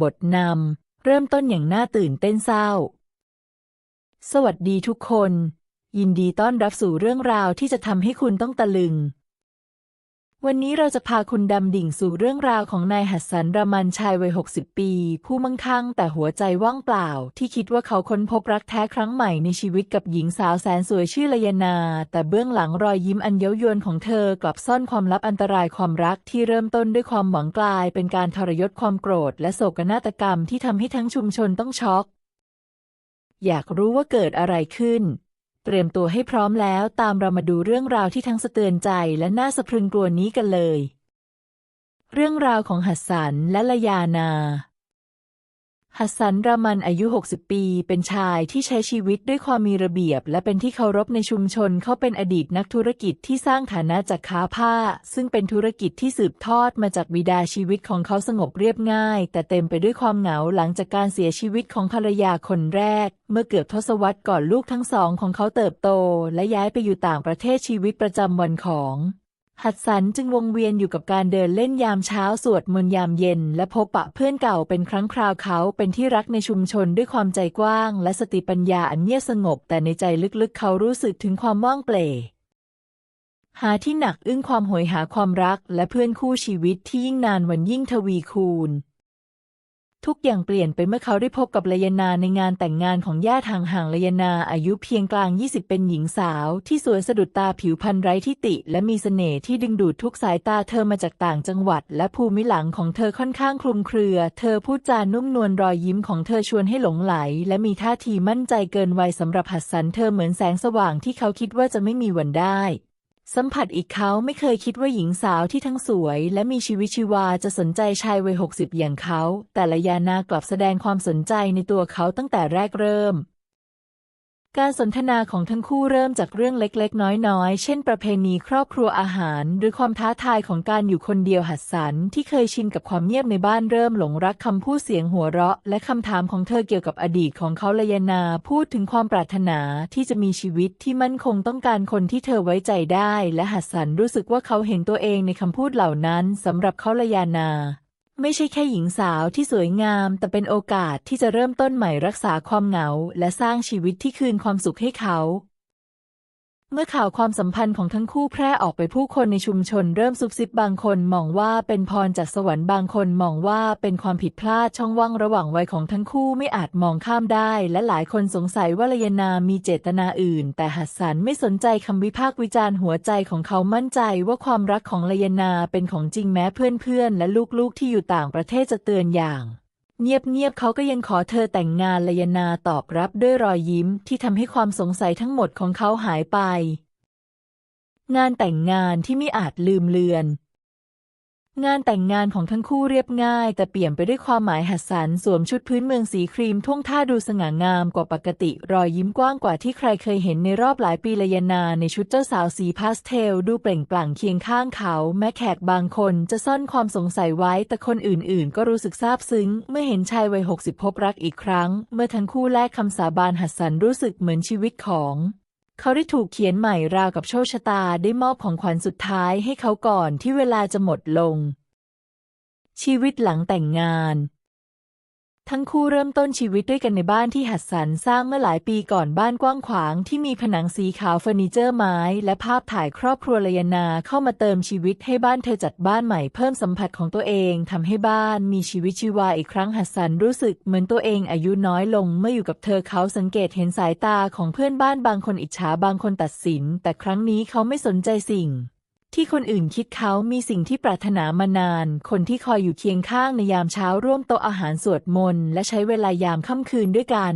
บทนำ เริ่มต้นอย่างน่าตื่นเต้นเศร้า สวัสดีทุกคน ยินดีต้อนรับสู่เรื่องราวที่จะทำให้คุณต้องตะลึง วันนี้เราจะพาคุณดำดิ่งสู่เรื่องราวของนายหัสสันรามันชายวัย 60 ปี ผู้มั่งคั่งแต่หัวใจว่างเปล่า ที่คิดว่าเขาค้นพบรักแท้ครั้งใหม่ในชีวิตกับหญิงสาวแสนสวยชื่อลยนา แต่เบื้องหลังรอยยิ้มอันเย้ายวนของเธอกลับซ่อนความลับอันตรายความรักที่เริ่มต้นด้วยความหวังกลาย เป็นการทรยศความโกรธ และโศกนาฏกรรมที่ทำให้ทั้งชุมชนต้องช็อกอยากรู้ว่าเกิดอะไรขึ้น เตรียมตัวให้พร้อมแล้วตามเรามาดูเรื่องราวที่ทั้งสะเตือนใจและน่าสะพรึงกลัวนี้กันเลย เรื่องราวของหัสสันและละยานา หัสสันรามันอายุ 60 ปี เป็นชายที่ใช้ชีวิตด้วยความมีระเบียบ และเป็นที่เคารพในชุมชน เขาเป็นอดีตนักธุรกิจที่สร้างฐานะจากค้าผ้า ซึ่งเป็นธุรกิจที่สืบทอดมาจากบิดาชีวิตของเขาสงบเรียบง่าย แต่เต็มไปด้วยความเหงาหลังจากการเสียชีวิตของภรรยาคนแรก เมื่อเกือบทศวรรษก่อนลูกทั้งสองของเขาเติบโต และย้ายไปอยู่ต่างประเทศชีวิตประจำวันของ หัดสันจึงวงเวียนอยู่กับการเดินเล่นยามเช้าสวดมนต์ยามเย็น และพบปะเพื่อนเก่าเป็นครั้งคราวเขาเป็นที่รักในชุมชนด้วยความใจกว้าง และสติปัญญาอันเงียบสงบ แต่ในใจลึกๆ เขารู้สึกถึงความว่างเปล่หาที่หนักอึ้งความโหยหาความรัก และเพื่อนคู่ชีวิตที่ยิ่งนานวันยิ่งทวีคูณ ทุกอย่างเปลี่ยนไปเมื่อเขาได้พบกับลยนาในงานแต่งงานของญาติห่างๆลยนาอายุเพียงกลาง 20 เป็นหญิงสาว ที่สวยสะดุดตาผิวพรรณไร้ที่ติ และมีเสน่ห์ที่ดึงดูดทุกสายตาเธอมาจากต่างจังหวัด และภูมิหลังของเธอค่อนข้างคลุมเครือ เธอพูดจานุ่มนวลรอยยิ้มของเธอชวนให้หลงไหล และมีท่าทีมั่นใจเกินวัยสำหรับหัดสันเธอเหมือนแสงสว่างที่เขาคิดว่าจะไม่มีวันได้ สัมผัสอีกเขาไม่เคยคิดว่าหญิงสาวที่ทั้งสวย และมีชีวิตชีวาจะสนใจชายวัยหกสิบอย่างเขา แต่ละยานากลับแสดงความสนใจในตัวเขาตั้งแต่แรกเริ่ม การสนทนาของทั้งคู่เริ่มจากเรื่องเล็กๆ น้อยๆ เช่น ประเพณีครอบครัวอาหาร หรือความท้าทายของการอยู่คนเดียวหัดสันที่เคยชินกับความเงียบในบ้านเริ่มหลงรักคำพูดเสียงหัวเราะ และคำถามของเธอเกี่ยวกับอดีตของเขาเลยนาพูดถึงความปรารถนาที่จะมีชีวิตที่มั่นคงต้องการคนที่เธอไว้ใจได้ และหัดสันรู้สึกว่าเขาเห็นตัวเองในคำพูดเหล่านั้นสำหรับเขาเลยนา ไม่ใช่แค่หญิงสาวที่สวยงาม แต่เป็นโอกาสที่จะเริ่มต้นใหม่รักษาความเหงา และสร้างชีวิตที่คืนความสุขให้เขา เมื่อข่าวความสัมพันธ์ของทั้งคู่แพร่ออกไปผู้คนในชุมชนเริ่มซุบซิบบางคนมองว่าเป็นพรจากสวรรค์บางคนมองว่าเป็นความผิดพลาดช่องว่างระหว่างวัยของทั้งคู่ไม่อาจมองข้ามได้ และหลายคนสงสัยว่าลยนามีเจตนาอื่น แต่หัสสันไม่สนใจคำวิพากษ์วิจารณ์หัวใจของเขามั่นใจว่าความรักของลยนาเป็นของจริงแม้เพื่อนๆและลูกๆที่อยู่ต่างประเทศจะเตือนอย่าง เงียบๆเขาก็ยังขอเธอแต่งงานลยนาตอบรับด้วยรอยยิ้มที่ทำให้ความสงสัยทั้งหมดของเขาหายไป งานแต่งงานที่ไม่อาจลืมเลือน งานแต่งงานของทั้งคู่เรียบง่าย แต่เปลี่ยมไปด้วยความหมายหัศสันสวมชุดพื้นเมืองสีครีมท่วงท่าดูสง่างามกว่าปกติ รอยยิ้มกว้างกว่าที่ใครเคยเห็นในรอบหลายปีลยนาในชุดเจ้าสาวสีพาสเทล ดูเปล่งปลั่งเคียงข้างเขา แม้แขกบางคนจะซ่อนความสงสัยไว้ แต่คนอื่นๆ ก็รู้สึกซาบซึ้ง เมื่อเห็นชายวัยหกสิบพบรักอีกครั้ง เมื่อทั้งคู่แลกคำสาบานหัศสันรู้สึกเหมือนชีวิตของ เขาได้ถูกเขียนใหม่ราวกับโชคชะตาได้มอบของขวัญสุดท้ายให้เขาก่อนที่เวลาจะหมดลง ชีวิตหลังแต่งงาน ทั้งคู่เริ่มต้นชีวิตด้วยกันในบ้านที่หัดสันสร้างเมื่อหลายปีก่อนบ้านกว้างขวางที่มีผนังสีขาวเฟอร์นิเจอร์ไม้ และภาพถ่ายครอบครัวลยนาเข้ามาเติมชีวิตให้บ้านเธอจัดบ้านใหม่เพิ่มสัมผัสของตัวเองทำให้บ้านมีชีวิตชีวาอีกครั้งหัดสันรู้สึกเหมือนตัวเองอายุน้อยลงเมื่ออยู่กับเธอเขาสังเกตเห็นสายตาของเพื่อนบ้านบางคนอิจฉาบางคนตัดสิน แต่ครั้งนี้เขาไม่สนใจสิ่ง ที่คนอื่นคิดเขามีสิ่งที่ปรารถนามานาน คนที่คอยอยู่เคียงข้างในยามเช้าร่วมโต๊ะอาหารสวดมนต์และใช้เวลายามค่ำคืนด้วยกัน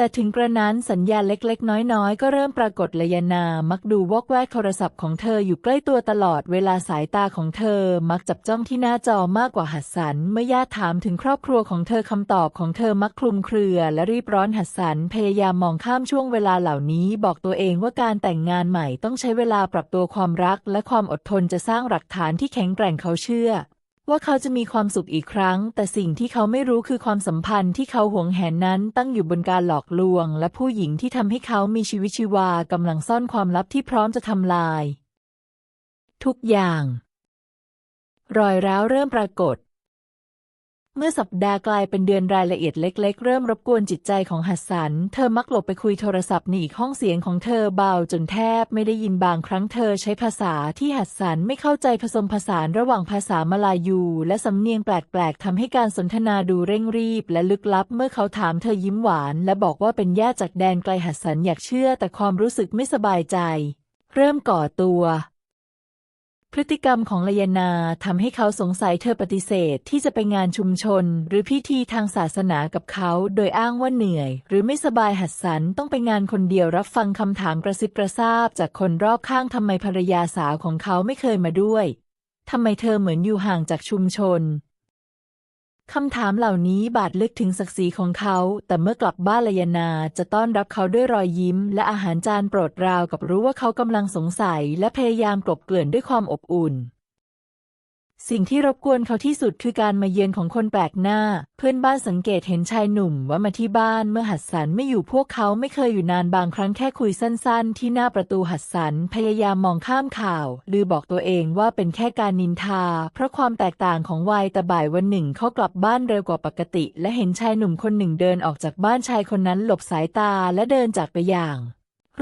แต่ถึงกระนั้นสัญญาณเล็กๆ น้อยๆ ก็เริ่มปรากฏเลยนา มักดูวอกแวกโทรศัพท์ของเธออยู่ใกล้ตัวตลอดเวลาสายตาของเธอมักจับจ้องที่หน้าจอมากกว่าหัดสัน เมื่อญาติถามถึงครอบครัวของเธอคำตอบของเธอมักคลุมเครือ และรีบร้อนหัดสันพยายามมองข้ามช่วงเวลาเหล่านี้ บอกตัวเองว่าการแต่งงานใหม่ต้องใช้เวลาปรับตัวความรัก และความอดทนจะสร้างหลักฐานที่แข็งแกร่งเขาเชื่อ ว่าเขาจะมีความสุขอีกครั้ง แต่สิ่งที่เขาไม่รู้คือความสัมพันธ์ที่เขาหวงแหนนั้นตั้งอยู่บนการหลอกลวง และผู้หญิงที่ทำให้เขามีชีวิตชีวากำลังซ่อนความลับที่พร้อมจะทำลาย ทุกอย่าง รอยร้าวเริ่มปรากฏ เมื่อสัปดาห์กลายเป็นเดือนรายละเอียดเล็ก ๆ เริ่มรบกวนจิตใจของหัสสัน เธอมักหลบไปคุยโทรศัพท์ในอีกห้องเสียงของเธอเบาจนแทบไม่ได้ยินบางครั้งเธอใช้ภาษาที่หัสสันไม่เข้าใจผสมผสานระหว่างภาษามลายู และสำเนียงแปลกๆทำให้การสนทนาดูเร่งรีบ และลึกลับเมื่อเขาถามเธอยิ้มหวาน และบอกว่าเป็นญาติจากแดนไกลหัสสันอยากเชื่อ แต่ความรู้สึกไม่สบายใจ เริ่มก่อตัว พฤติกรรมของลยนาทำให้เขาสงสัยเธอปฏิเสธที่จะไปงานชุมชน หรือพิธีทางศาสนากับเขา โดยอ้างว่าเหนื่อย หรือไม่สบายหัดสันต้องไปงานคนเดียวรับฟังคำถามกระซิบกระซาบ จากคนรอบข้างทำไมภรรยาสาวของเขาไม่เคยมาด้วยทำไมเธอเหมือนอยู่ห่างจากชุมชน คำถามเหล่านี้บาดลึกถึงศักดิ์ศรีของเขา แต่เมื่อกลับบ้านลยนาจะต้อนรับเขาด้วยรอยยิ้ม และอาหารจานโปรดราวกับรู้ว่าเขากำลังสงสัย และพยายามกลบเกลื่อนด้วยความอบอุ่น สิ่งที่รบกวนเขาที่สุดคือการมาเยือนของคนแปลกหน้า เพื่อนบ้านสังเกตเห็นชายหนุ่มว่ามาที่บ้านเมื่อหัดสันไม่อยู่พวกเขาไม่เคยอยู่นานบางครั้งแค่คุยสั้นๆ ที่หน้าประตูหัดสันพยายามมองข้ามข่าว หรือบอกตัวเองว่าเป็นแค่การนินทา เพราะความแตกต่างของวัยแต่บ่ายวันหนึ่งเขากลับบ้านเร็วกว่าปกติ และเห็นชายหนุ่มคนหนึ่งเดินออกจากบ้านชายคนนั้นหลบสายตาและเดินจากไปอย่าง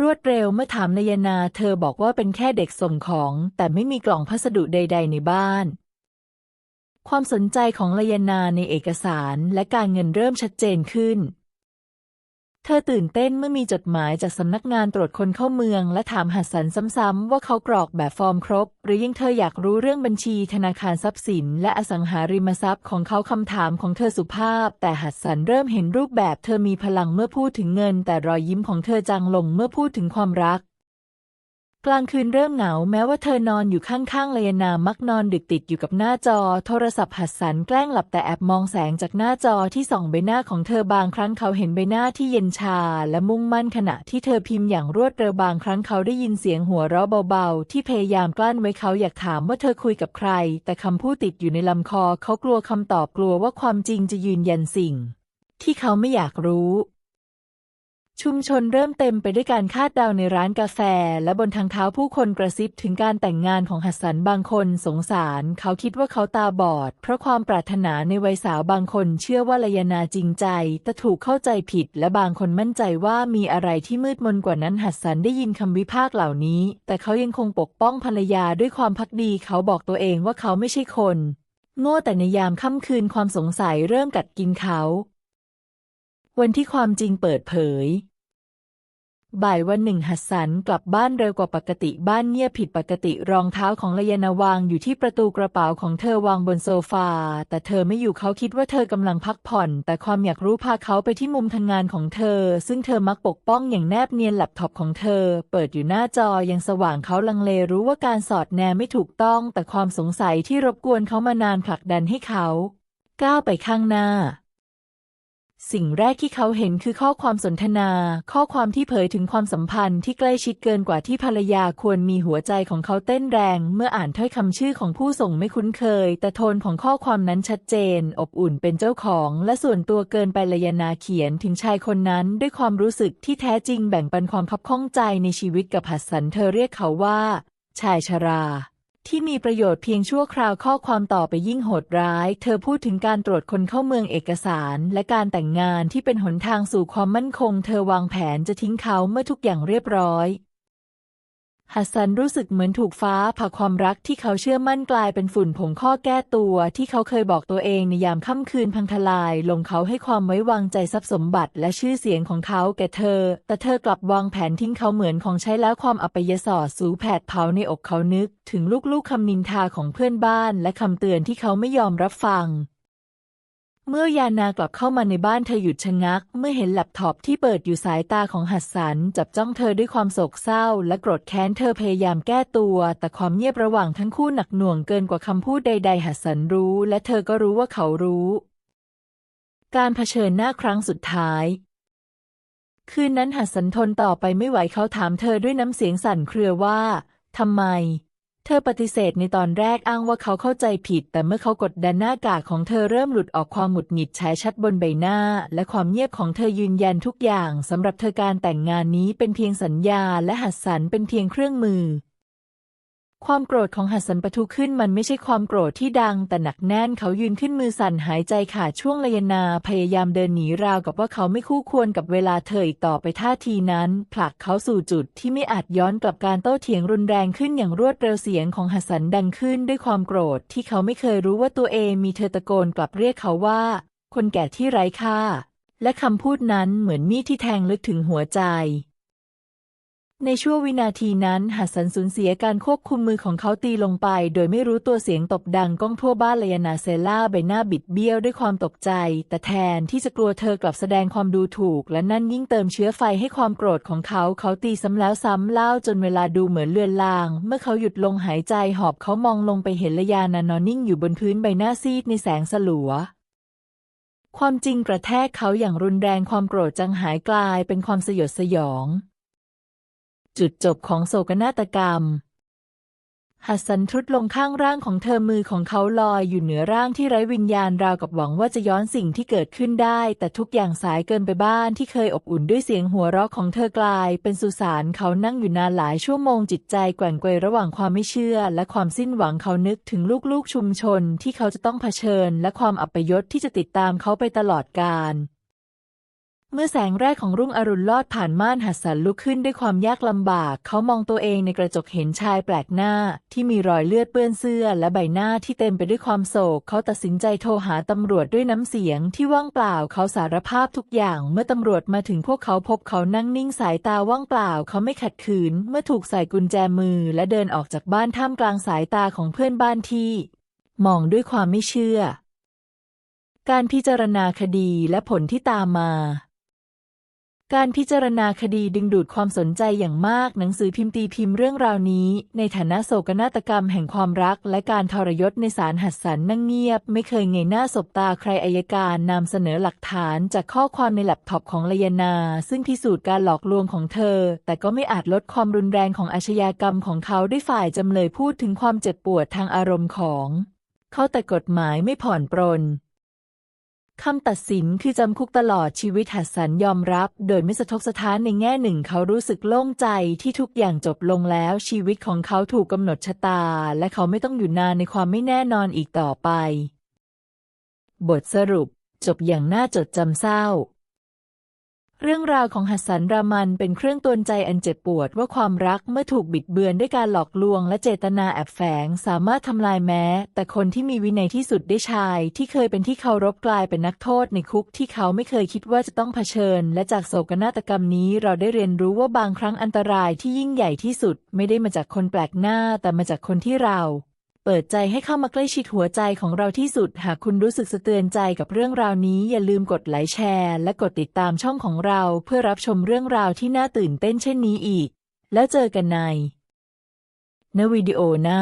รวดเร็วเมื่อถามนายนา เธอบอกว่าเป็นแค่เด็กส่งของ แต่ไม่มีกล่องพัสดุใด ๆ ในบ้าน ความสนใจของลยนาในเอกสารและการเงินเริ่มชัดเจนขึ้น เธอตื่นเต้นเมื่อมีจดหมายจากสำนักงานตรวจคนเข้าเมือง และถามหัสสันซ้ำๆว่าเขากรอกแบบฟอร์มครบ หรือยังเธออยากรู้เรื่องบัญชีธนาคารทรัพย์สิน และอสังหาริมทรัพย์ของเขาคำถามของเธอสุภาพ แต่หัสันเริ่มเห็นรูปแบบ เธอมีพลังเมื่อพูดถึงเงิน แต่รอยยิ้มของเธอจางลงเมื่อพูดถึงความรัก กลางคืนเริ่มเหงาแม้ว่าเธอนอนอยู่ข้างๆเลยนามักนอนดึกติดอยู่กับหน้าจอ โทรศัพท์หัดสันแกล้งหลับแต่แอบมองแสงจากหน้าจอที่ส่องใบหน้าของเธอบางครั้งเขาเห็นใบหน้าที่เย็นชา และมุ่งมั่นขณะที่เธอพิมพ์อย่างรวดเร็วบางครั้งเขาได้ยินเสียงหัวเราะเบาๆ ที่พยายามกลั้นไว้เขาอยากถามว่าเธอคุยกับใคร แต่คำพูดติดอยู่ในลำคอ เขากลัวคำตอบกลัวว่าความจริงจะยืนยันสิ่ง ที่เขาไม่อยากรู้ ชุมชนเริ่มเต็มไปด้วยการคาดเดาในร้านกาแฟ และบนทางเท้าผู้คนกระซิบถึงการแต่งงานของหัสันบางคนสงสาร เขาคิดว่าเขาตาบอด เพราะความปรารถนาในวัยสาวบางคนเชื่อว่าลยนาจริงใจ แต่ถูกเข้าใจผิด และบางคนมั่นใจว่ามีอะไรที่มืดมนกว่านั้นหัสันได้ยินคำวิพากษ์เหล่านี้ แต่เขายังคงปกป้องภรรยาด้วยความพักดี เขาบอกตัวเองว่าเขาไม่ใช่คนโง่แต่ในยามค่ำคืนความสงสัยเริ่มกัดกินเขา วันที่ความจริงเปิดเผย บ่ายวันหนึ่งหัสสันกลับบ้านเร็วกว่าปกติบ้านเงียบผิดปกติรองเท้าของลยนาวางอยู่ที่ประตูกระเป๋าของเธอวางบนโซฟา แต่เธอไม่อยู่เขาคิดว่าเธอกำลังพักผ่อน แต่ความอยากรู้พาเขาไปที่มุมทำงานของเธอ ซึ่งเธอมักปกป้องอย่างแนบเนียนแล็ปท็อปของเธอ เปิดอยู่หน้าจอยังสว่างเขาลังเลรู้ว่าการสอดแนมไม่ถูกต้อง แต่ความสงสัยที่รบกวนเขามานานผลักดันให้เขา ก้าวไปข้างหน้า สิ่งแรกที่เขาเห็นคือข้อความสนทนา ข้อความที่เผยถึงความสัมพันธ์ที่ใกล้ชิดเกินกว่าที่ภรรยาควรมีหัวใจของเขาเต้นแรง เมื่ออ่านถ้อยคำชื่อของผู้ส่งไม่คุ้นเคย แต่โทนของข้อความนั้นชัดเจน อบอุ่นเป็นเจ้าของ และส่วนตัวเกินไปเลยนาเขียนถึงชายคนนั้นด้วยความรู้สึกที่แท้จริงแบ่งปันความคับข้องใจในชีวิตกับหัสสันเธอเรียกเขาว่า ชายชรา ที่มีประโยชน์เพียงชั่วคราวข้อความต่อไปยิ่งโหดร้าย เธอพูดถึงการตรวจคนเข้าเมืองเอกสาร และการแต่งงานที่เป็นหนทางสู่ความมั่นคง เธอวางแผนจะทิ้งเขาเมื่อทุกอย่างเรียบร้อย ฮัสซันรู้สึกเหมือนถูกฟ้าผ่าความรักที่เขาเชื่อมั่นกลายเป็นฝุ่นผงข้อแก้ตัว ที่เขาเคยบอกตัวเองในยามค่ำคืนพังทลาย ลงเขาให้ความไว้วางใจทรัพย์สมบัติและชื่อเสียงของเขาแก่เธอ แต่เธอกลับวางแผนทิ้งเขาเหมือนของใช้แล้วความอัปยศสูแผดเผาในอกเขานึก ถึงลูกๆคำนินทาของเพื่อนบ้าน และคำเตือนที่เขาไม่ยอมรับฟัง เมื่อยานากลับเข้ามาในบ้านเธอหยุดชะงัก เมื่อเห็นแล็ปท็อปที่เปิดอยู่สายตาของหัสสันจับจ้องเธอด้วยความโศกเศร้า และโกรธแค้นเธอพยายามแก้ตัว แต่ความเงียบระหว่างทั้งคู่หนักหน่วงเกินกว่าคำพูดใด ๆ หัสสันรู้ และเธอก็รู้ว่าเขารู้ การเผชิญหน้าครั้งสุดท้าย คืนนั้นหัสสันทนต่อไปไม่ไหวเขาถามเธอด้วยน้ำเสียงสั่นเครือว่าทำไม เธอปฏิเสธในตอนแรกอ้างว่าเขาเข้าใจผิด แต่เมื่อเขากดดันหน้ากากของเธอเริ่มหลุดออกความหมุดหงิดฉายชัดบนใบหน้า และความเงียบของเธอยืนยันทุกอย่างสำหรับเธอการแต่งงานนี้เป็นเพียงสัญญาและหัสสันเป็นเพียงเครื่องมือ ความโกรธของหัสันปะทุขึ้นมันไม่ใช่ความโกรธที่ดัง แต่หนักแน่นเขายืนขึ้นมือสั่นหายใจขาดช่วงระยนาพยายามเดินหนีราวกับว่าเขาไม่คู่ควรกับเวลาเธออีกต่อไปท่าทีนั้น ผลักเขาสู่จุดที่ไม่อาจย้อนกลับการโต้เถียงรุนแรงขึ้นอย่างรวดเร็วเสียงของหัสันดังขึ้นด้วยความโกรธที่เขาไม่เคยรู้ว่าตัวเองมีเธอตะโกนกลับเรียกเขาว่า คนแก่ที่ไร้ค่าและคำพูดนั้นเหมือนมีดที่แทงลึกถึงหัวใจ ในช่วงวินาทีนั้นหัสสันสูญเสียการควบคุมมือของเขาตีลงไป โดยไม่รู้ตัวเสียงตบดังก้องทั่วบ้านเลยนาเซล่าใบหน้าบิดเบี้ยวด้วยความตกใจ แต่แทนที่จะกลัวเธอกลับแสดงความดูถูก และนั่นยิ่งเติมเชื้อไฟให้ความโกรธของเขาเขาตีซ้ำแล้วซ้ำเล่าจนเวลาดูเหมือนเลือนลาง เมื่อเขาหยุดลงหายใจหอบเขามองลงไปเห็นระยานานอนนิ่งอยู่บนพื้นใบหน้าซีดในแสงสลัวความจริงกระแทกเขาอย่างรุนแรงความโกรธจังหายกลายเป็นความสยดสยอง จุดจบของโศกนาฏกรรม หัสสันทรุดลงข้างร่างของเธอมือของเขาลอยอยู่เหนือร่างที่ไร้วิญญาณราวกับหวังว่าจะย้อนสิ่งที่เกิดขึ้นได้ แต่ทุกอย่างสายเกินไปบ้านที่เคยอบอุ่นด้วยเสียงหัวเราะของเธอกลาย เป็นสุสานเขานั่งอยู่นานหลายชั่วโมงจิตใจแกว่งเกวระหว่างความไม่เชื่อ และความสิ้นหวังเขานึกถึงลูกๆชุมชนที่เขาจะต้องเผชิญ และความอัปยศที่จะติดตามเขาไปตลอดกาล เมื่อแสงแรกของรุ่งอรุณลอดผ่านม่านหัสสันลุกขึ้นด้วยความยากลำบาก เขามองตัวเองในกระจกเห็นชายแปลกหน้า ที่มีรอยเลือดเปื้อนเสื้อ และใบหน้าที่เต็มไปด้วยความโศก เขาตัดสินใจโทรหาตำรวจด้วยน้ำเสียงที่ว่างเปล่า เขาสารภาพทุกอย่าง เมื่อตำรวจมาถึงพวกเขาพบเขานั่งนิ่งสายตาว่างเปล่า เขาไม่ขัดขืน เมื่อถูกใส่กุญแจมือ และเดินออกจากบ้านท่ามกลางสายตาของเพื่อนบ้านที่ มองด้วยความไม่เชื่อ การพิจารณาคดีและผลที่ตามมา การพิจารณาคดีดึงดูดความสนใจอย่างมาก หนังสือพิมพ์ตีพิมพ์เรื่องราวนี้ ในฐานะโศกนาฏกรรมแห่งความรัก และการทรยศในศาลหัดสันนั่งเงียบ ไม่เคยเงยหน้าสบตาใครอายการนำเสนอหลักฐานจากข้อความในแล็ปท็อปของลยนา ซึ่งพิสูจน์การหลอกลวงของเธอ แต่ก็ไม่อาจลดความรุนแรงของอาชญากรรมของเขาด้วยฝ่ายจำเลยพูดถึงความเจ็บปวดทางอารมณ์ของ เขาแต่กฎหมายไม่ผ่อนปรน คำตัดสินคือจำคุกตลอดชีวิตหัสสันยอมรับ โดยไม่สะทกสะท้านในแง่หนึ่งเขารู้สึกโล่งใจที่ทุกอย่างจบลงแล้ว ชีวิตของเขาถูกกำหนดชะตา และเขาไม่ต้องอยู่นานในความไม่แน่นอนอีกต่อไป บทสรุป จบอย่างน่าจดจำเศร้า เรื่องราวของหัสสันรามันเป็นเครื่องตือนใจอันเจ็บปวดว่าความรักเมื่อถูกบิดเบือนด้วยการหลอกลวงและเจตนาแอบแฝง สามารถทำลายแม้ แต่คนที่มีวินัยที่สุดได้ชาย ที่เคยเป็นที่เคารพกลายเป็นนักโทษในคุกที่เขาไม่เคยคิดว่าจะต้องเผชิญ และจากโศกนาฏกรรมนี้เราได้เรียนรู้ว่าบางครั้งอันตรายที่ยิ่งใหญ่ที่สุด ไม่ได้มาจากคนแปลกหน้า แต่มาจากคนที่เรา เปิดใจให้เข้ามาใกล้ชิดหัวใจของเราที่สุด หากคุณรู้สึกสะเตือนใจกับเรื่องราวนี้ อย่าลืมกดไลค์แชร์ และกดติดตามช่องของเรา เพื่อรับชมเรื่องราวที่น่าตื่นเต้นเช่นนี้อีก แล้วเจอกันใน ในวิดีโอหน้า